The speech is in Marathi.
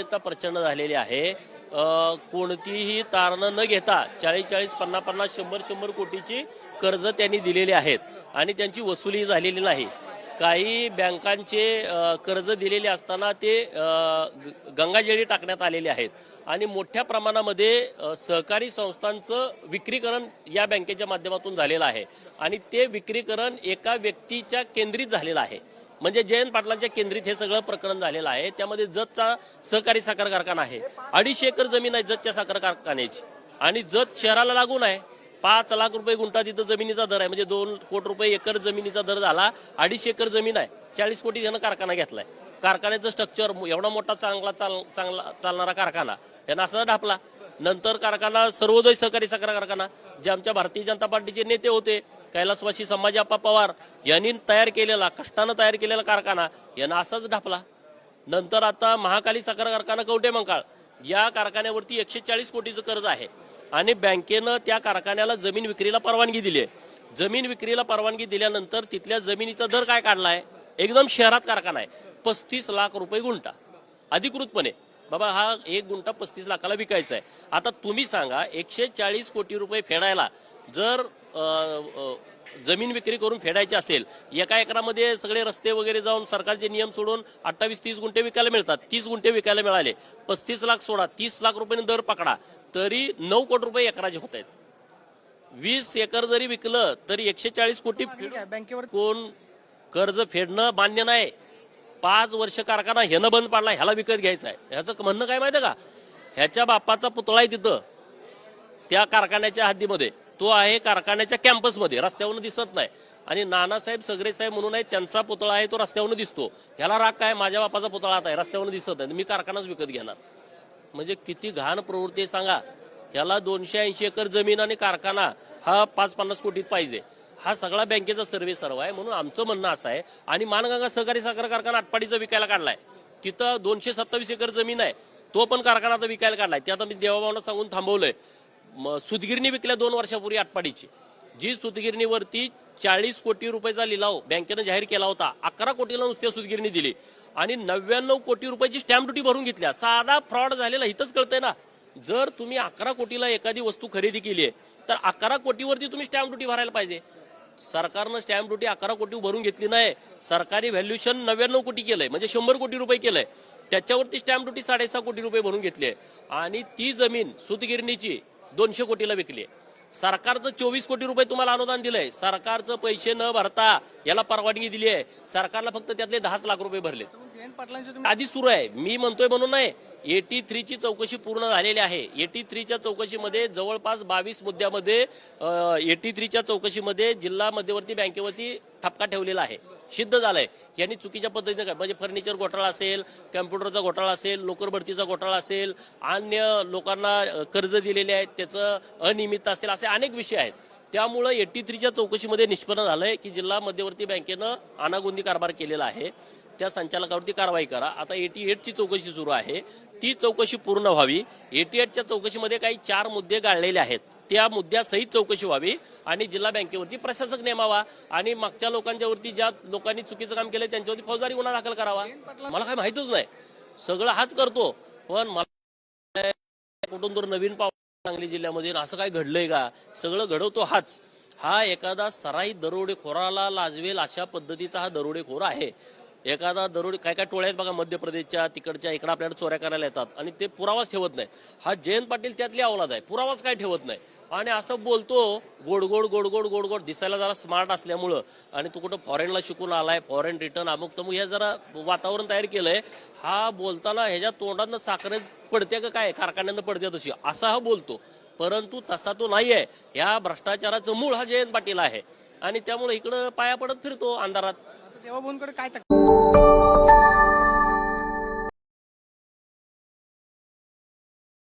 अनियमितता प्रचंड झालेली आहे. कोणतीही तारणं न घेता चाळीस चाळीस पन्नास पन्नास शंभर शंभर कोटीची कर्ज त्यांनी दिलेली आहेत आणि त्यांची वसुली झालेली नाही. काही बँकांचे कर्ज दिलेले असताना ते गंगाजळी टाकण्यात आलेले आहेत आणि मोठ्या प्रमाणामध्ये सहकारी संस्थांचं विक्रीकरण या बँकेच्या माध्यमातून झालेलं आहे आणि ते विक्रीकरण एका व्यक्तीच्या केंद्रित झालेलं आहे. म्हणजे जयंत पाटलांच्या केंद्रित हे सगळं प्रकरण झालेलं आहे. त्यामध्ये जतचा सहकारी साखर कारखाना आहे. अडीचशे एकर जमीन आहे जतच्या साखर कारखान्याची. आणि जत शहराला लागून आहे. पाच लाख रुपये गुंठा तिथं जमिनीचा दर आहे. म्हणजे दोन कोटी रुपये एकर जमिनीचा दर झाला. अडीचशे एकर जमीन आहे. चाळीस कोटी त्यानं कारखाना घेतलाय. कारखान्याचं स्ट्रक्चर एवढा मोठा चांगला चाल चांगला चालणारा कारखाना यानं असा ढापला. नंतर कारखाना सर्वोदय सहकारी साखर कारखाना जे आमच्या भारतीय जनता पार्टीचे नेते होते कैलासवासी संभाजीप्पा पवार यांनी तयार केलेला कष्टानं तयार केलेला कारखाना यांना असाच ढापला. नंतर आता महाकाली साखर कारखाना कवटे मंकाळ या कारखान्यावरती एकशे चाळीस कोटीचं कर्ज आहे. आणि बँकेनं त्या कारखान्याला जमीन विक्रीला परवानगी दिली आहे जमीन विक्रीला परवानगी दिल्यानंतर तिथल्या जमिनीचा दर काय काढला आहे एकदम शहरात कारखाना आहे. पस्तीस लाख रुपये गुंठा. अधिकृतपणे बाबा हा एक गुंठा पस्तीस लाखाला विकायचा आहे आता तुम्ही सांगा एकशे चाळीस कोटी रुपये फेडायला जर जमीन विक्री करून फेडायची असेल एका एकरामध्ये सगळे रस्ते वगैरे जाऊन सरकारचे नियम सोडून अठ्ठावीस तीस गुंठे विकायला मिळतात. तीस गुंठे विकायला मिळाले. पस्तीस लाख सोडा तीस लाख रुपये दर पकडा तरी नऊ कोटी रुपये एकराचे होत आहेत. वीस एकर जरी विकलं तरी एकशे चाळीस कोटी बँकेवर कोण कर्ज फेडणं मान्य नाही. पाच वर्ष कारखाना ह्यानं बंद पाडला ह्याला विकत घ्यायचा आहे. ह्याचं म्हणणं काय माहितीये का? ह्याच्या बापाचा पुतळा आहे तिथं त्या कारखान्याच्या हद्दीमध्ये. तो आहे कारखान्याच्या कॅम्पसमध्ये रस्त्यावरून दिसत नाही. आणि नानासाहेब सगरे साहेब म्हणून आहे त्यांचा पुतळा आहे तो रस्त्यावरून दिसतो. ह्याला राग काय? माझ्या बापाचा पुतळा आता आहे रस्त्यावरून दिसत नाही. मी कारखानाच विकत घेणार. म्हणजे किती घाण प्रवृत्ती सांगा. ह्याला दोनशे ऐंशी एकर जमीन आणि कारखाना हा पाच पन्नास कोटीत पाहिजे. हा सगळा बँकेचा सर्वे सर्व आहे म्हणून आमचं म्हणणं असं आहे. आणि मानगंगा सहकारी साखर कारखाना आटपाडीचा विकायला काढलाय. तिथं दोनशे सत्तावीस एकर जमीन आहे. तो पण कारखाना आता विकायला काढलाय. ते आता मी देवाभावना सांगून थांबवलंय. सुतगिरणी विकल्या दोन वर्षापूर्वी आटपाडीची. जी सुतगिरणीवरती चाळीस कोटी रुपयाचा लिलाव बँकेनं जाहीर केला होता. अकरा कोटीला नुसत्या सुतगिरणी दिली. आणि नव्याण्णव कोटी रुपयाची स्टॅम्प ड्युटी भरून घेतल्या. साधा फ्रॉड झालेला इथंच कळतंय ना. जर तुम्ही अकरा कोटीला एखादी वस्तू खरेदी केली आहे तर अकरा कोटीवरती तुम्ही स्टॅम्प ड्युटी भरायला पाहिजे. सरकारनं स्टॅम्प ड्युटी अकरा कोटी भरून घेतली नाही. सरकारी व्हॅल्युएशन नव्याण्णव कोटी केलंय म्हणजे शंभर कोटी रुपये केलंय. त्याच्यावरती स्टॅम्प ड्युटी साडेसहा कोटी रुपये भरून घेतली. आहे आणि ती जमीन सुतगिरणीची दोनशे कोटीला विकली आहे. सरकारचं चोवीस कोटी रुपये तुम्हाला अनुदान दिलंय. सरकारचं पैसे न भरता याला परवानगी दिली आहे. सरकारला फक्त त्यातले दहाच लाख रुपये भरले आधी सुरू आहे. मी म्हणतोय म्हणून नाही. एटी थ्रीची चौकशी पूर्ण झालेली आहे. एटी थ्रीच्या चौकशीमध्ये जवळपास बावीस मुद्द्यामध्ये एटी थ्रीच्या चौकशीमध्ये जिल्हा मध्यवर्ती बँकेवरती ठपका ठेवलेला आहे. सिद्ध झालंय. यांनी चुकीच्या पद्धतीने काय म्हणजे फर्निचर घोटाळा असेल कम्प्युटरचा घोटाळा असेल लोकर भरतीचा घोटाळा असेल अन्य लोकांना कर्ज दिलेले आहेत त्याचं अनियमित असेल असे अनेक विषय आहेत. त्यामुळं एटी थ्रीच्या चौकशीमध्ये निष्पन्न झालंय की जिल्हा मध्यवर्ती बँकेनं अनागोंदी कारभार केलेला आहे. त्या संचालकावरती कारवाई करा. आता एटी एटची चौकशी सुरू आहे. ती चौकशी पूर्ण व्हावी. एटी एटच्या चौकशीमध्ये काही चार मुद्दे गाळलेले आहेत. त्या मुद्द्यासहित चौकशी व्हावी आणि जिल्हा बँकेवरती प्रशासक नेमावा आणि मागच्या लोकांच्यावरती ज्या लोकांनी चुकीचं काम केलंय त्यांच्यावरती फौजदारी गुन्हा दाखल करावा. मला काय माहितच नाही. सगळं हाच करतो. पण मला कुठून तर नवीन पाव सांगली जिल्ह्यामध्ये असं काय घडलंय का? सगळं घडवतो हाच. हा एखादा सराई दरोडेखोराला लाजवेल अशा पद्धतीचा हा दरोडेखोर आहे. एखादा दरोडे काय काय टोळ्या आहेत बघा मध्य प्रदेशच्या तिकडच्या इकडं आपल्याला चोऱ्या करायला येतात. आणि ते पुरावाच ठेवत नाही हा जयंत पाटील त्यातली अवलाद आहे. पुरावाच काय ठेवत नाही. आणि असं बोलतो गोड गोड गोड गोड गोड गोड दिसायला जरा स्मार्ट असल्यामुळं. आणि तू कुठं फॉरेनला शिकून आलाय फॉरेन रिटर्न अमुक तमुक हे जरा वातावरण तयार केलंय. हा बोलताना ह्याच्या तोंडातनं साखरे पडते का काय? कारखान्यानं पडते तशी. असा हा बोलतो. परंतु तसा तो नाही आहे या भ्रष्टाचाराचं मूळ हा जयंत पाटील आहे. आणि त्यामुळे इकडं पाया पडत फिरतो अंधारात. तेव्हा काय